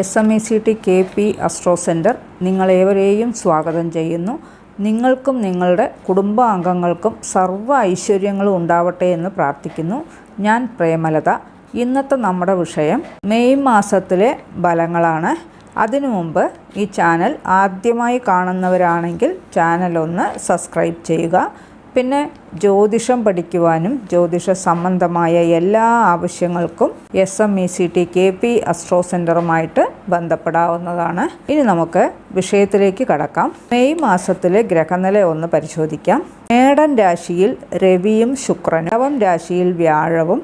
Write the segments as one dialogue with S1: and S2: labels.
S1: S M E C T K P astro centre നിങ്ങളേവരെയും സ്വാഗതം ചെയ്യുന്നു. നിങ്ങൾക്കും നിങ്ങളുടെ കുടുംബാംഗങ്ങൾക്കും സർവ ഐശ്വര്യങ്ങളും ഉണ്ടാവട്ടെ എന്ന് പ്രാർത്ഥിക്കുന്നു. ഞാൻ പ്രേമലത. ഇന്നത്തെ നമ്മുടെ വിഷയം മെയ് മാസത്തിലെ ഫലങ്ങളാണ്. അതിനു മുമ്പ് ഈ ചാനൽ ആദ്യമായി കാണുന്നവരാണെങ്കിൽ ചാനൽ ഒന്ന് സബ്സ്ക്രൈബ് ചെയ്യുക. പിന്നെ ജ്യോതിഷം പഠിക്കുവാനും ജ്യോതിഷ സംബന്ധമായ എല്ലാ ആവശ്യങ്ങൾക്കും S M E C T K P astro സെന്ററുമായിട്ട് ബന്ധപ്പെടാവുന്നതാണ്. ഇനി നമുക്ക് വിഷയത്തിലേക്ക് കടക്കാം. മെയ് മാസത്തിലെ ഗ്രഹനില ഒന്ന് പരിശോധിക്കാം. മേടൻ രാശിയിൽ രവിയും ശുക്രനും നവം രാശിയിൽ വ്യാഴവും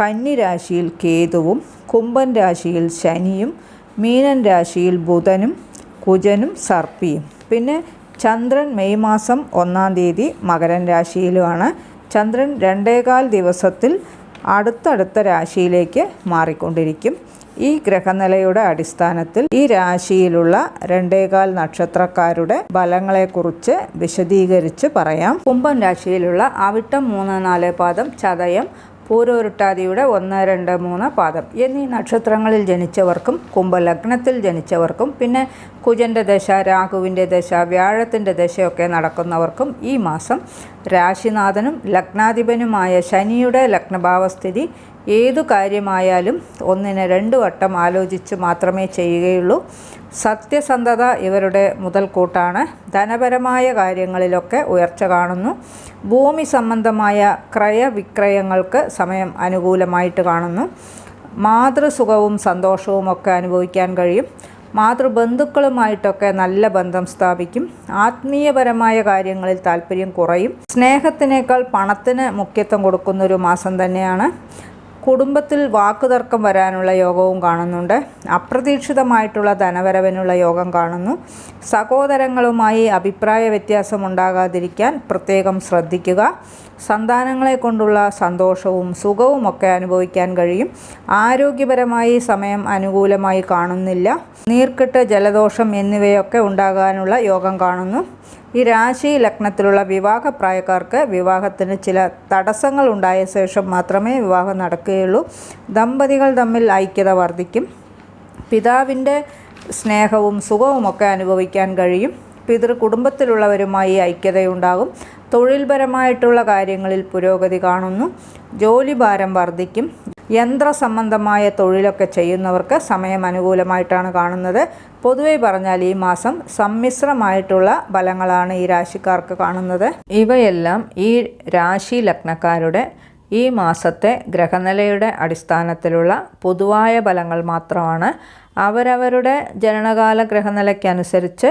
S1: കന്നി രാശിയിൽ കേതുവും കുംഭൻ രാശിയിൽ ശനിയും മീനൻ രാശിയിൽ ബുധനും കുജനും സർപ്പിയും. പിന്നെ ചന്ദ്രൻ മെയ് മാസം ഒന്നാം തീയതി മകരൻ രാശിയിലുമാണ്. ചന്ദ്രൻ രണ്ടേകാൽ ദിവസത്തിൽ അടുത്തടുത്ത രാശിയിലേക്ക് മാറിക്കൊണ്ടിരിക്കും. ഈ ഗ്രഹനിലയുടെ അടിസ്ഥാനത്തിൽ ഈ രാശിയിലുള്ള രണ്ടേകാൽ നക്ഷത്രക്കാരുടെ ഫലങ്ങളെക്കുറിച്ച് വിശദീകരിച്ച് പറയാം. കുംഭം രാശിയിലുള്ള അവിട്ടം മൂന്ന് നാല് പാദം ചതയം പൂരോരുട്ടാതിയുടെ ഒന്ന് രണ്ട് മൂന്ന് പാദം. എന്നീ നക്ഷത്രങ്ങളിൽ ജനിച്ചവർക്കും കുംഭലഗ്നത്തിൽ ജനിച്ചവർക്കും പിന്നെ കുജന്റെ ദശ രാഹുവിന്റെ ദശ വ്യാഴത്തിന്റെ ദശയൊക്കെ നടക്കുന്നവർക്കും ഈ മാസം രാശിനാഥനും ലഗ്നാധിപനുമായ ശനിയുടെ ലഗ്നഭാവസ്ഥിതി ഏതു കാര്യമായാലും ഒന്നിന് രണ്ട് വട്ടം ആലോചിച്ച് മാത്രമേ ചെയ്യുകയുള്ളൂ. സത്യസന്ധത ഇവരുടെ മുതൽക്കൂട്ടാണ് ധനപരമായ കാര്യങ്ങളിലൊക്കെ ഉയർച്ച കാണുന്നു. ഭൂമി സംബന്ധമായ ക്രയവിക്രയങ്ങൾക്ക് സമയം അനുകൂലമായിട്ട് കാണുന്നു. മാതൃസുഖവും സന്തോഷവും ഒക്കെ അനുഭവിക്കാൻ കഴിയും. മാതൃബന്ധുക്കളുമായിട്ടൊക്കെ നല്ല ബന്ധം സ്ഥാപിക്കും. ആത്മീയപരമായ കാര്യങ്ങളിൽ താല്പര്യം കുറയും. സ്നേഹത്തിനേക്കാൾ പണത്തിന് മുഖ്യത്വം കൊടുക്കുന്നൊരു മാസം തന്നെയാണ്. കുടുംബത്തിൽ വാക്കുതർക്കം വരാനുള്ള യോഗവും കാണുന്നുണ്ട്. അപ്രതീക്ഷിതമായിട്ടുള്ള ധനവരവിനുള്ള യോഗം കാണുന്നു. സഹോദരങ്ങളുമായി അഭിപ്രായ വ്യത്യാസം ഉണ്ടാകാതിരിക്കാൻ പ്രത്യേകം ശ്രദ്ധിക്കുക. സന്താനങ്ങളെ കൊണ്ടുള്ള സന്തോഷവും സുഖവും ഒക്കെ അനുഭവിക്കാൻ കഴിയും. ആരോഗ്യപരമായി സമയം അനുകൂലമായി കാണുന്നില്ല. നീർക്കെട്ട് ജലദോഷം എന്നിവയൊക്കെ ഉണ്ടാകാനുള്ള യോഗം കാണുന്നു. ഈ രാശി ലഗ്നത്തിലുള്ള വിവാഹപ്രായക്കാർക്ക് വിവാഹത്തിന് ചില തടസ്സങ്ങൾ ഉണ്ടായ ശേഷം മാത്രമേ വിവാഹം നടക്കുകയുള്ളൂ. ദമ്പതികൾ തമ്മിൽ ഐക്യത വർദ്ധിക്കും. പിതാവിന്റെ സ്നേഹവും സുഖവുമൊക്കെ അനുഭവിക്കാൻ കഴിയും. പിതൃ കുടുംബത്തിലുള്ളവരുമായി ഐക്യതയുണ്ടാകും. തൊഴിൽപരമായിട്ടുള്ള കാര്യങ്ങളിൽ പുരോഗതി കാണുന്നു. ജോലിഭാരം വർദ്ധിക്കും. യന്ത്ര സംബന്ധമായ തൊഴിലൊക്കെ ചെയ്യുന്നവർക്ക് സമയം അനുകൂലമായിട്ടാണ് കാണുന്നത്. പൊതുവെ പറഞ്ഞാൽ ഈ മാസം സമ്മിശ്രമായിട്ടുള്ള ഫലങ്ങളാണ് ഈ രാശിക്കാർക്ക് കാണുന്നത്. ഇവയെല്ലാം ഈ രാശി ലഗ്നക്കാരുടെ ഈ മാസത്തെ ഗ്രഹനിലയുടെ അടിസ്ഥാനത്തിലുള്ള പൊതുവായ ഫലങ്ങൾ മാത്രമാണ്. അവരവരുടെ ജനനകാല ഗ്രഹനിലയ്ക്കനുസരിച്ച്